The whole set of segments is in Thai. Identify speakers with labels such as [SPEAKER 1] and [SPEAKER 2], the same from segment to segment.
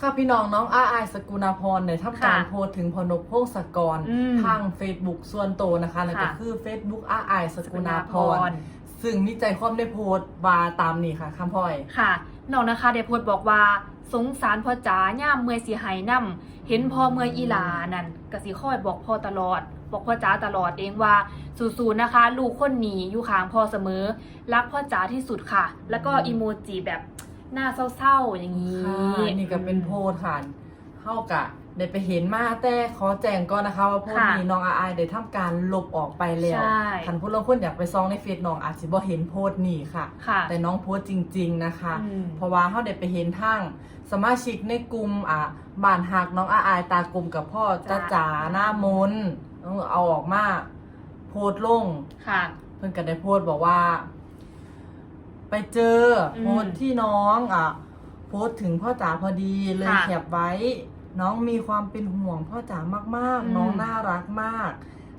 [SPEAKER 1] ค่ะพี่น้องน้องอาอายสกุณาพรเนี่ยทำการ
[SPEAKER 2] ค่ะ
[SPEAKER 1] โพสต์ถึงพอนกพงศกร
[SPEAKER 2] อืม
[SPEAKER 1] ทาง Facebook ส่วนตัวนะคะนั่นก็
[SPEAKER 2] ค่ะ
[SPEAKER 1] คือ Facebook อาอายสกุณาพ
[SPEAKER 2] สกุณาพ
[SPEAKER 1] ร
[SPEAKER 2] ร
[SPEAKER 1] ซึ่งมีใจความได้โพสต์บาตามนี่ค่ะคำพ่อย
[SPEAKER 2] ค่ะน้องนะคะได้โพสต์บอกว่าสงสารพ่อจ๋าย่ามเมื่อยสิหายนํเห็นพ่อเมื่อยอีหลานั่นก็สิคอยบอกพ่อตลอด บอกพ่อจ๋าตลอดเองว่าสู้ๆนะคะ ลูกคนหนีอยู่ข้างพ่อเสมอ รักพ่อจ๋าที่สุดค่ะ แล้วก็อีโมจิแบบ หน้าเศร้าๆอย่างนี้
[SPEAKER 1] ค่ะนี่ก็เป็นโพสต์ค่ะเข้ากะได้ไปเห็นมาแต่ขอแจ้งก่อนนะคะ ว่าโพสต์
[SPEAKER 2] ค่ะ
[SPEAKER 1] นี้น้องอาอายได้ทำการลบออกไปแล้ว
[SPEAKER 2] ใช่
[SPEAKER 1] คันผู้ลางคนอยากไปซองในเฟซน้องอาจสิบ่เห็นโพสต์นี้ค่ะ
[SPEAKER 2] ค่ะ
[SPEAKER 1] แต่น้องโพสต์จริง ๆนะคะ
[SPEAKER 2] อืม
[SPEAKER 1] เพราะว่าเขาได้ไปเห็นทั้งสมาชิกในกลุ่มอะบ้านหักน้องอาอายตากลุ่มกับพ่อจ้า
[SPEAKER 2] จ้า
[SPEAKER 1] จ๋าหน้ามนต์เออเอาออกมาโพสต์ลง
[SPEAKER 2] ค่ะ
[SPEAKER 1] เพิ่นก็ได้โพสต์บอกว่า ไปเจออ
[SPEAKER 2] ม
[SPEAKER 1] โพสต์ที่น้องอะโพสต์ถึงพ่อจ๋าพอดีเลย
[SPEAKER 2] ค่ะ
[SPEAKER 1] แคปไว้ น้องมีความเป็นห่วงพ่อจ๋ามาก
[SPEAKER 2] อืม
[SPEAKER 1] ๆ น้องน่ารักมาก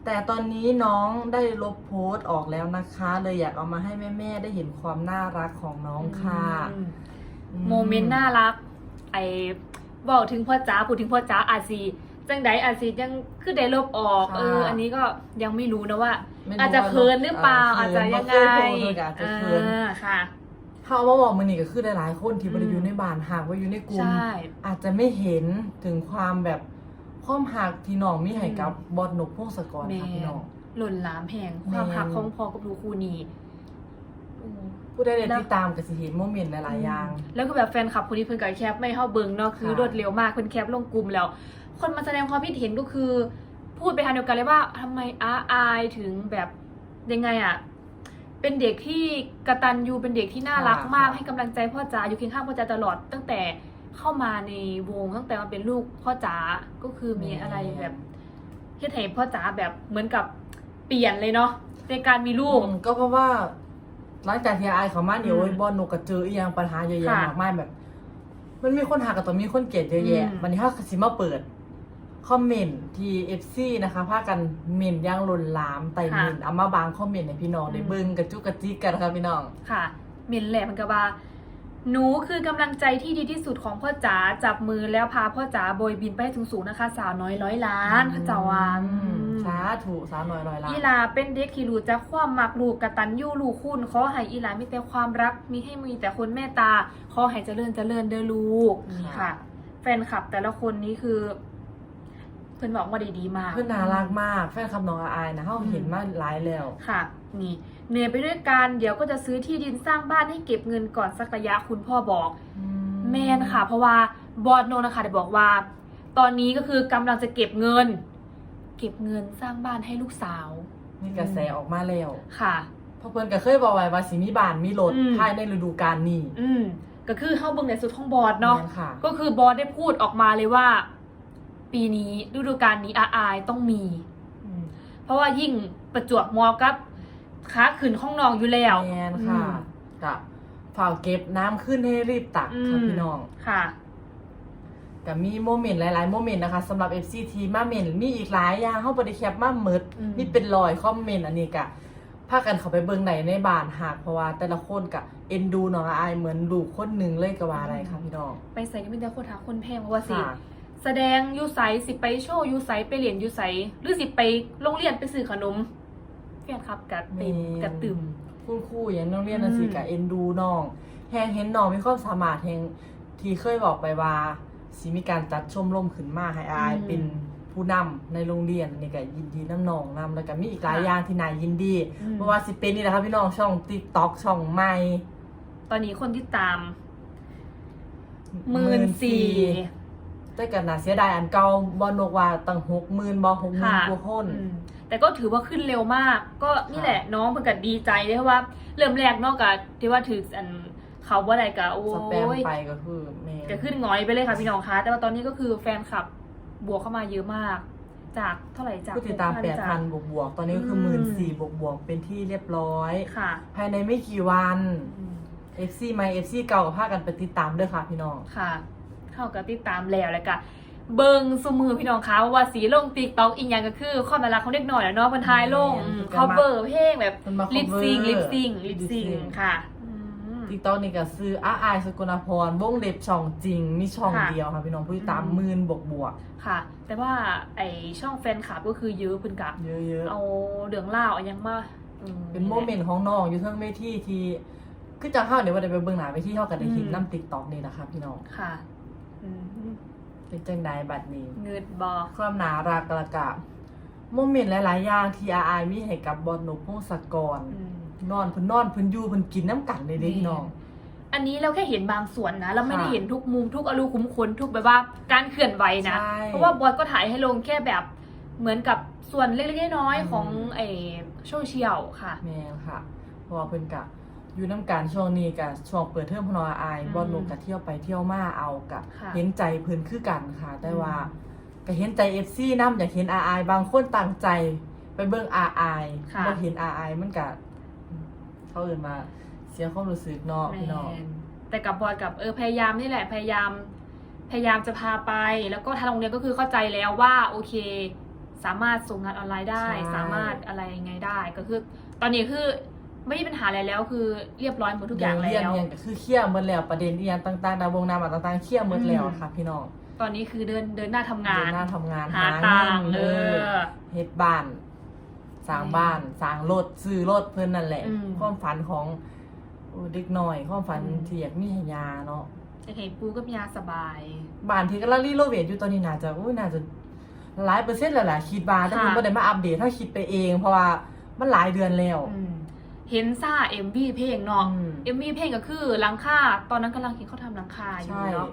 [SPEAKER 1] แต่ตอนนี้น้องได้ลบโพสต์ออกแล้วนะคะ เลยอยากเอามาให้แม่ๆได้เห็นความน่ารักของน้องค่ะ
[SPEAKER 2] อืม
[SPEAKER 1] อื
[SPEAKER 2] โมเมนต์น่ารัก ไอ้บอกถึงพ่อจ๋าพูดถึงพ่อจ๋าอาจซีจังไดอาจซียังคือได้ลบออก
[SPEAKER 1] ค่ะ
[SPEAKER 2] เออ อันนี้ก็ยังไม่รู้นะว่า
[SPEAKER 1] ไม่รู้
[SPEAKER 2] อาจจะเคินหรือเปล่า
[SPEAKER 1] ว่า
[SPEAKER 2] อาจจะยังไง
[SPEAKER 1] เขินบ่เคยโพสต์เลยก็อาจจะเขิน
[SPEAKER 2] อ่าค่ะ
[SPEAKER 1] ถ้าเอามาบอกมันนี่ก็คือหลายๆคนที่บริ
[SPEAKER 2] อืม
[SPEAKER 1] อยู่ในบ้านหากว่าอยู่ในกลุ่ม
[SPEAKER 2] ใช่
[SPEAKER 1] อาจจะไม่เห็นถึงความแบบความหักที่น้องมีให้กับ
[SPEAKER 2] อืม
[SPEAKER 1] บอดนกพงศกร
[SPEAKER 2] แม
[SPEAKER 1] ค่ะพี่
[SPEAKER 2] น
[SPEAKER 1] น้อง
[SPEAKER 2] หล่นหลามแห่ง
[SPEAKER 1] แม่น
[SPEAKER 2] ความหักของพ่อกับลูกคู่นี้อืม
[SPEAKER 1] ผู้ได้ได้
[SPEAKER 2] แล้ว
[SPEAKER 1] ติดตามก็สิเห็นโมเมนต์หลายๆอย่าง
[SPEAKER 2] แล้วก็แบบแฟนคลับคนนี้เพิ่นก็แคปไม่เข้าเบิงเนาะคือ
[SPEAKER 1] ค่ะ
[SPEAKER 2] รวดเร็วมากเพิ่นแคปลงกลุ่มแล้ว คนมาแสดงความคิดเห็นก็คือ พูดไปทางเดียวกันเลยว่าทำไมอาอายถึงแบบยังไงอะเป็นเด็กที่กระตันยูเป็นเด็กที่น่ารักมากให้กำลังใจพ่อจ๋าอยู่เคียงข้างพ่อจ๋าตลอดตั้งแต่เข้ามาในวงตั้งแต่มาเป็นลูกพ่อจ๋าก็คือมีอะไรแบบเฮ็ดให้พ่อจ๋าแบบเหมือนกับเปลี่ยนเลยเนาะในการมีลูก
[SPEAKER 1] อืมก็เพราะว่าหลังจากที่อายเขามาเดี๋ยว
[SPEAKER 2] อืม
[SPEAKER 1] ไอ้บอลนกก็เจออีหยังปัญหาเยอะแยะ
[SPEAKER 2] ค่ะ
[SPEAKER 1] มากมายแบบ มันมีคนหักกับตัวมีคนเกลียดเยอะแยะ
[SPEAKER 2] อืม
[SPEAKER 1] วันนี้เขาสิมาเปิด คอมเมนต์ที่ FC นะคะพากันเมนต์อย่างล้นหลามไต่เมนต์เอามาบางคอมเมนต์ให้พี่น้องได้เบิ่งกระจุกกระจิกกันค่ะพี่น้อง
[SPEAKER 2] ค่ะเมนแหละมันก็ว่า หนูคือกำลังใจที่ดีที่สุดของพ่อจ๋าจับมือแล้วพาพ่อจ๋าโบยบินไปให้สูงๆนะคะ สาวน้อยร้อยล้านเขาเจ้าว่า
[SPEAKER 1] อืม
[SPEAKER 2] อืม
[SPEAKER 1] สาธุสาวน้อยร้อยล้าน
[SPEAKER 2] อีหลาเป็นเด็กที่รู้จักความมักลูกกตัญญูลูกคุณขอให้อีหลามีแต่ความรักมีให้มีแต่คนเมตตาขอให้เจริญเจริญเด้อลูกนี่ค่ะ แฟนคลับแต่ละคนนี้คือ เพื่อนบอกว่าดีๆมาก
[SPEAKER 1] เพื่อนน่ารักมากแฟนคลับน้องอายนะเขาเห็นมาหลายแล้ว
[SPEAKER 2] ค่ะนี่เหนื่อยไปด้วยกันเดี๋ยวก็จะซื้อที่ดินสร้างบ้านให้เก็บเงินก่อนสักระยะคุณพ่อบอกแมนค่ะ เพราะว่าบอสโนนะคะได้บอกว่า ตอนนี้ก็คือกำลังจะเก็บเงิน เก็บเงินสร้างบ้านให้ลูกสาว
[SPEAKER 1] มีกระแสออกมาแล้ว
[SPEAKER 2] ค่ะ
[SPEAKER 1] เพราะเพื่อนก็เคยบอกไว้ว่าสิมีบ้านมีรถ
[SPEAKER 2] อืม
[SPEAKER 1] ภายในฤดูกาลนี้
[SPEAKER 2] อืมก็คือเข้าเบิ่งในสุดของบอสเนาะ
[SPEAKER 1] แม่ค่ะ
[SPEAKER 2] ก็คือบอสได้พูดออกมาเลยว่า ปีนี้ฤดูกาลนี้อาอายต้องมีอืมเพราะว่ายิ่งประจวบเหมอกับค้าขืนห้องนองอยู่แล้ว
[SPEAKER 1] แมนค่ะ
[SPEAKER 2] อืม
[SPEAKER 1] กับฝ่ากเก็บน้ำขึ้นให้รีบตักค่ะ
[SPEAKER 2] อืม
[SPEAKER 1] พี่น้อง
[SPEAKER 2] ค่ะ
[SPEAKER 1] กับมีโมเมนต์หลาย ๆ โมเมนต์นะคะสำหรับ FCT มาเมนต์มีอีกหลายอย่างเข้าไปในแคปมาเมิด
[SPEAKER 2] อืม
[SPEAKER 1] นี่เป็นรอยคอมเมนต์อันนี้กะพากันเขาไปเบิ่งไหนในบ้านหากเพราะว่าแต่ละคนกะเอ็นดูน้องอายเหมือนลูกคนหนึ่งเลยก็ว่าอะไรค่ะพี่น้อง
[SPEAKER 2] ไปใส่ก็เป็นแต่คนหาคนแพงเพราะว่าสิ
[SPEAKER 1] ค่ะ
[SPEAKER 2] แสดงอยูไสสิไปโชว์อยูไสไปเรียนอยูไสหรือสิไปโรงเรียนไปซื้อขนมแฟนครับกัดเต็มกัดตึม
[SPEAKER 1] คุณครูอย่างน้องเรียนนะสิ
[SPEAKER 2] อืม
[SPEAKER 1] กะเอ็นดูน้องแฮงเห็นน้องมีความสามารถแฮงที่เคยบอกไปว่าสิมีการจัดชมรมขึ้นมาให้อายเป็นผู้นำในโรงเรียนนี่ก็ยินดีน้ำน้องนำแล้วก็มีอีกหลายอย่างที่นายยินดี
[SPEAKER 2] อืม
[SPEAKER 1] เพราะว่าสิเป็นนี่แหละครับพี่น้องช่อง TikTok ช่องใหม่
[SPEAKER 2] ตอนนี้คนที่ตามหมื่นสี่
[SPEAKER 1] แต่ก็น่าเสียดายอันเก่าบ่นกว่าตั้ง60,000บ่60,000
[SPEAKER 2] ค่ะ
[SPEAKER 1] กว่าคน
[SPEAKER 2] อืมแต่ก็ถือว่าขึ้นเร็วมาก ก็นี่
[SPEAKER 1] ค่ะ
[SPEAKER 2] แหละน้องเพิ่งกัดีใจเลยเพราะว่า เริ่มแรกเนอกจากที่ว่าถืออันเขาว่าอะไรกะโอ้
[SPEAKER 1] สแปม
[SPEAKER 2] ย
[SPEAKER 1] ไปก็คือแม่
[SPEAKER 2] ก็ขึ้นหงอยไปเลยค่ะพี่น้องคะแต่ว่าตอนนี้ก็คือแฟนคลับบวกเข้ามาเยอะมาก จากเท่าไหร่จาก
[SPEAKER 1] ผู้ติดตาม
[SPEAKER 2] 6,000จาก
[SPEAKER 1] 8,000บวกบวกๆตอนนี้ก็คือ
[SPEAKER 2] อืม
[SPEAKER 1] 14,000บวกบวกๆเป็นที่เรียบร้อย
[SPEAKER 2] ค่ะ
[SPEAKER 1] ภายในไม่กี่วัน
[SPEAKER 2] อืม
[SPEAKER 1] FC ใหม่ FC เก่ากับพากันไปติดตามด้วยค่ะพี่น้อง
[SPEAKER 2] ค่ะ เข้ากับติดตามแล้วเลยค่ะเบิงสมือพี่น้องคะว่าสีลงติ๊กต็อกอีกอย่างก็คือความน่ารักของเด็กหน่อยแล้วเนาะคนทายลง
[SPEAKER 1] แม่น
[SPEAKER 2] คอเวอร์เพลงแบบ
[SPEAKER 1] มันมา
[SPEAKER 2] ลิป
[SPEAKER 1] cover
[SPEAKER 2] ซิงลิปซิงลิปซิง
[SPEAKER 1] lip sync
[SPEAKER 2] ค่ะอืม
[SPEAKER 1] ติ๊กต็อกนี่ก็ซื้ออาอายสกุลพรวงเล็บช่องจริงมีช่อง
[SPEAKER 2] ค่ะ
[SPEAKER 1] เดียวค่ะพี่น้องผู้ติดตาม
[SPEAKER 2] อืม
[SPEAKER 1] หมื่นบวกบวก
[SPEAKER 2] ค่ะ แต่ว่าไอช่องแฟนคลับก็คือเยอะเพิ่นกับ
[SPEAKER 1] ๆเยอะ
[SPEAKER 2] เอาเรื่องเล่าวเอายังมาอื
[SPEAKER 1] ๆเป็นโมเมนต์ของน้องอยู่เทั้งเวทีที่คือจังเฮาเดี๋ยวว่าได้ไปเบิ่งหน้าเวทีเฮาก็ได้เห็นน้ำติ๊กต็อกนี่นะคะพี่น้อง
[SPEAKER 2] ค่ะอืม
[SPEAKER 1] เป็นจังใดบัดนี้
[SPEAKER 2] เงินบอ
[SPEAKER 1] ความน่ารักและกะโมเมนต์หลายๆอย่างที่อาอายมีให้กับบอลหนุพงศกร
[SPEAKER 2] อืม
[SPEAKER 1] นอนเพิ่นนอนเพิ่นอยู่เพิ่นกินน้ำกันเลยเด้พี่น้อง
[SPEAKER 2] อันนี้เราแค่เห็นบางส่วนนะ เราไม่ได้
[SPEAKER 1] ค่ะ
[SPEAKER 2] เห็นทุกมุมทุกอรูขุมขนทุกแบบว่าการเคลื่อนไหวนะ
[SPEAKER 1] ใช่
[SPEAKER 2] เพราะว่าบอยก็ถ่ายให้ลงแค่แบบเหมือนกับส่วนเล็กๆน้อย
[SPEAKER 1] อืม
[SPEAKER 2] ๆของไอโซเชียลค่ะ
[SPEAKER 1] แม่นค่ะเพราะว่าเพิ่นกะ อยู่น้ำกันช่วงนี้กะช่วงเปิดเทอมพนออาย
[SPEAKER 2] อืม
[SPEAKER 1] บอลหนุกะเที่ยวไปเที่ยวมาเอากะ
[SPEAKER 2] ค่ะ
[SPEAKER 1] เห็นใจเพิ่นคือกันค่ะ แต่ว่า
[SPEAKER 2] อืม
[SPEAKER 1] ก็เห็นใจ FC นำอยากเห็นอาอายบางคนตั้งใจไปเบิ่งอาอาย
[SPEAKER 2] ค่ะ
[SPEAKER 1] บ่เห็นอาอายมันกะเขาเอื่นมาเสียความรู้สึกเนาะพี่น้อง
[SPEAKER 2] แมนแต่กับบอยกับเออพยายามนี่แหละพยายาม พยายามจะพาไป แล้วก็ทางโรงเรียนก็คือเข้าใจแล้วว่าโอเค สามารถส่งงานออนไลน์ได้
[SPEAKER 1] ใช่
[SPEAKER 2] สามารถอะไรยังไงได้ ก็คือ ตอนนี้คือ ไม่มีปัญหาอะไรแล้วคือเรียบร้อยหมดทุกอย่าง
[SPEAKER 1] เรียน
[SPEAKER 2] แล้ว
[SPEAKER 1] เรียนก็คือเคลียร์หมดแล้วประเด็นอีหยังต่างๆดาวงนามต่างๆเคลียร์หมดแล้ว
[SPEAKER 2] อืม
[SPEAKER 1] ค่ะ พี่น้อง
[SPEAKER 2] ตอนนี้คือเดินเดินหน้าทำงา
[SPEAKER 1] เดิ
[SPEAKER 2] น
[SPEAKER 1] น หน้าทำงาน
[SPEAKER 2] หาตังค์
[SPEAKER 1] เงิน
[SPEAKER 2] เอ
[SPEAKER 1] เออ
[SPEAKER 2] อ
[SPEAKER 1] เฮ็ดบ้านสร้าง
[SPEAKER 2] อืม
[SPEAKER 1] บ้านสร้างรถซื้อรถเพิ่นนั่นแหละ
[SPEAKER 2] อืม
[SPEAKER 1] ความฝันของโอ้เด็กน้อยความฝัน
[SPEAKER 2] อืม
[SPEAKER 1] ที่อยากมีให้ยาเนาะ
[SPEAKER 2] จะเห็นปูกับยาสบาย
[SPEAKER 1] บ้านที่กำลังรีโนเวทอยู่ตอนนี้น่าจะอุ้ยน่าจะหลายเปอร์เซ็นต์แล้วแหละคิดว่าแต่
[SPEAKER 2] ค่ะ
[SPEAKER 1] เพิ่นบ่ได้มาอัปเดตถ้าคิดไปเอง เพราะว่ามันหลายเดือนแล้ว
[SPEAKER 2] อืม เห็นซ่าเอ็มวีเพลงเนาะ
[SPEAKER 1] อืม
[SPEAKER 2] เอ็มวีเพลงก็คือหลังคาตอนนั้นกำลังเห็นเขาทำหลังคาอยู่
[SPEAKER 1] ใช่
[SPEAKER 2] เนาะ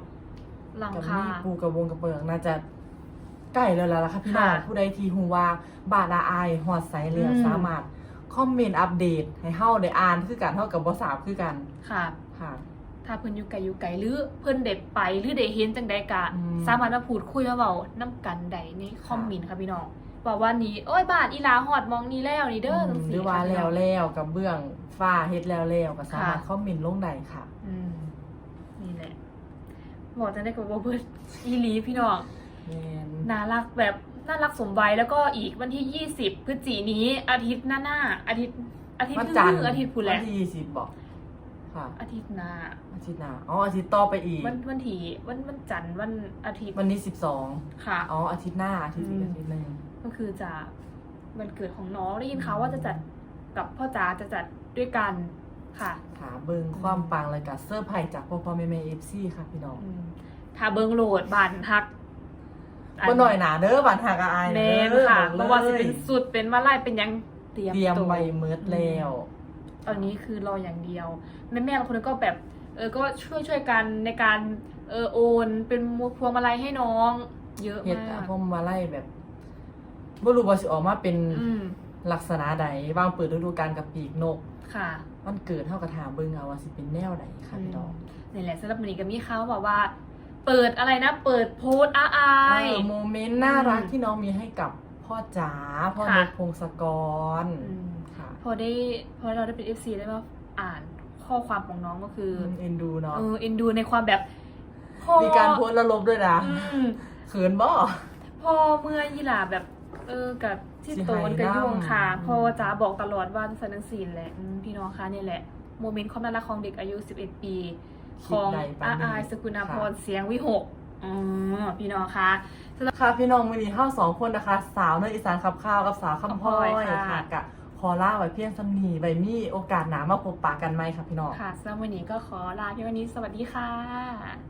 [SPEAKER 2] หลัง
[SPEAKER 1] กับ
[SPEAKER 2] คา
[SPEAKER 1] มีปูกระวงกระเบิงน่าจะใกล้แล้วล่ะค่ะพี่น้อง
[SPEAKER 2] ค่ะ
[SPEAKER 1] ผู้ใดที่ฮู้ว่าบาดาอายฮอดไซเรีย
[SPEAKER 2] อืม
[SPEAKER 1] สามารถคอมเมนต์อัปเดต ให้เฮาได้อ่านคือกันเฮากับบ่ทราบคือกัน
[SPEAKER 2] ค่ะ
[SPEAKER 1] ค่ะ
[SPEAKER 2] ถ้าเพิ่นอยู่ไกลอยู่ไกลหรือเพิ่นเด็ดไปหรือได้เห็นจังใดกะ
[SPEAKER 1] อืม
[SPEAKER 2] สามารถมาพูดคุยมาเว้านํกันใดในคอมเมนต์ค่ะพี่น้อง บอกว่านี้โอ้ยบ้านอีหลาฮอดมองนี้แล้วนี่เด้อจัง
[SPEAKER 1] ห
[SPEAKER 2] ซี่
[SPEAKER 1] รือว่า
[SPEAKER 2] ค่ะพี่
[SPEAKER 1] แล้
[SPEAKER 2] น้
[SPEAKER 1] ว
[SPEAKER 2] อง
[SPEAKER 1] แล้วกับเบื้องฟ้าเฮ็ดแล้วแล้วก็สามารถ
[SPEAKER 2] ค่ะ
[SPEAKER 1] คอมเมนต์ลงได้ค่ะ
[SPEAKER 2] อืมนี่แหละบอกจังได้กับบ่เบิดอีหลีพี่น้อง
[SPEAKER 1] แม่น
[SPEAKER 2] น่ารักแบบน่ารักสมวัยแล้วก็อีกวันที่ 20 พฤศจินี้ อาทิตย์หน้าหน้าอาทิตย์อาทิตย์
[SPEAKER 1] วัน
[SPEAKER 2] คือ
[SPEAKER 1] จันทร์
[SPEAKER 2] อาทิตย์พูนแห
[SPEAKER 1] วั
[SPEAKER 2] ละ
[SPEAKER 1] นที่ยี่สิบบอกค่ะ
[SPEAKER 2] อาทิตย์หน้า
[SPEAKER 1] อาทิตย์หน้าอ๋ออาทิตย์ต่อไปอีก
[SPEAKER 2] วันวันที่วันวันจันทร์วันอาทิตย์
[SPEAKER 1] วันนี้สิบสอง
[SPEAKER 2] ค่ะ
[SPEAKER 1] อ๋ออาทิตย์หน้าอาทิตย์อีก
[SPEAKER 2] อืม
[SPEAKER 1] อาทิตย์หนึ่ง
[SPEAKER 2] ก็คือจะวันเกิดของน้องได้ยินข่าวว่าจะจัดกับพ่อจ๋าจะจัดด้วยกันค่ะ
[SPEAKER 1] ค่ะเบิ่งความปังเลยกับเซอร์ไพรส์จากพ่อพ่อแม่แม่เอฟซีค่ะพี่น้อง
[SPEAKER 2] อืมถ้าเบิงโหลดบันทัก
[SPEAKER 1] บ่หน่อยหนาเด้อบานหักอาย
[SPEAKER 2] แม
[SPEAKER 1] เด้
[SPEAKER 2] น
[SPEAKER 1] อ
[SPEAKER 2] ค่ะ
[SPEAKER 1] บ
[SPEAKER 2] เพ
[SPEAKER 1] อก
[SPEAKER 2] ราะว่า
[SPEAKER 1] เล
[SPEAKER 2] จะ
[SPEAKER 1] ย
[SPEAKER 2] เป็นสุดเป็นมาไล่เป็นหยังเตรียม
[SPEAKER 1] เตรียม
[SPEAKER 2] ตัว
[SPEAKER 1] ใบเมิดแล้ว
[SPEAKER 2] ตอนนี้คือรออย่างเดียว แม่แม่ๆบางคนก็แบบ เออก็ช่วยช่วยกันในการเออโอนเป็นพวงมาลัยให้น้อง เยอะ
[SPEAKER 1] เฮ็ด
[SPEAKER 2] มาก
[SPEAKER 1] พวกมาไล่แบบ บ่รู้ว่าสิออกมาเป็น
[SPEAKER 2] อืม
[SPEAKER 1] ลักษณะใดบางเปิดฤดูกาลกับปีกนก
[SPEAKER 2] ค่ะ
[SPEAKER 1] มันเกิดเท่ากับถามเบิ่งเอาว่าสิเป็นแนวใดค่ะพี่น้อง
[SPEAKER 2] นี่แหละสำหรับวันนี้ก็มีข่าวบอกว่า เปิดอะไรนะ เปิดโพสต์อาอาย
[SPEAKER 1] เออโมเมนต์น่ารัก
[SPEAKER 2] อืม
[SPEAKER 1] ที่น้องมีให้กับพ่อจ๋าพ่อ
[SPEAKER 2] ค่ะ
[SPEAKER 1] นกพงศกร
[SPEAKER 2] อืม
[SPEAKER 1] ค่ะ
[SPEAKER 2] พอได้พอเราได้เป็น FC ได้มาอ่านข้อความของน้องก็คืออ
[SPEAKER 1] เอ็นดูเนาะ
[SPEAKER 2] เออเอ็นดูในความแบบพอ
[SPEAKER 1] มีการโพสต์ระลบด้วยนะ
[SPEAKER 2] อืม
[SPEAKER 1] เขินบ่
[SPEAKER 2] พอเมื่อยีหลาแบบ เออกับที่
[SPEAKER 1] สิ
[SPEAKER 2] โตนกับ
[SPEAKER 1] หาย
[SPEAKER 2] ยวงค่ะ
[SPEAKER 1] นำ
[SPEAKER 2] พอจ๋าบอกตลอดว่าสันนังสีนแหละอืมพี่น้องคะนี่แหละโมเมนต์ความน่ารักของเด็กอายุ 11 ปี
[SPEAKER 1] คิ
[SPEAKER 2] ข
[SPEAKER 1] ด
[SPEAKER 2] อง
[SPEAKER 1] ใดปา
[SPEAKER 2] อาน
[SPEAKER 1] นี้
[SPEAKER 2] อายสกุณาพร
[SPEAKER 1] ค่ะ
[SPEAKER 2] เสียงวิหกอ๋อพี่น้องคะ
[SPEAKER 1] ค่ะพี่น้องมือนี้เท่าสองคนนะคะ สาวเนยอีสานขับข้าวกับสาวคำพลอย
[SPEAKER 2] คำพลอยค่ะ
[SPEAKER 1] ค่ะกะขอล่าไว้เพียงสำนีไว้มีโอกาสหนามาพบปะกันไหมค่ะพี่น้อง
[SPEAKER 2] ค่ะสำหรับวันนี้ก็ขอลาพี่วันนี้สวัสดีค่ะ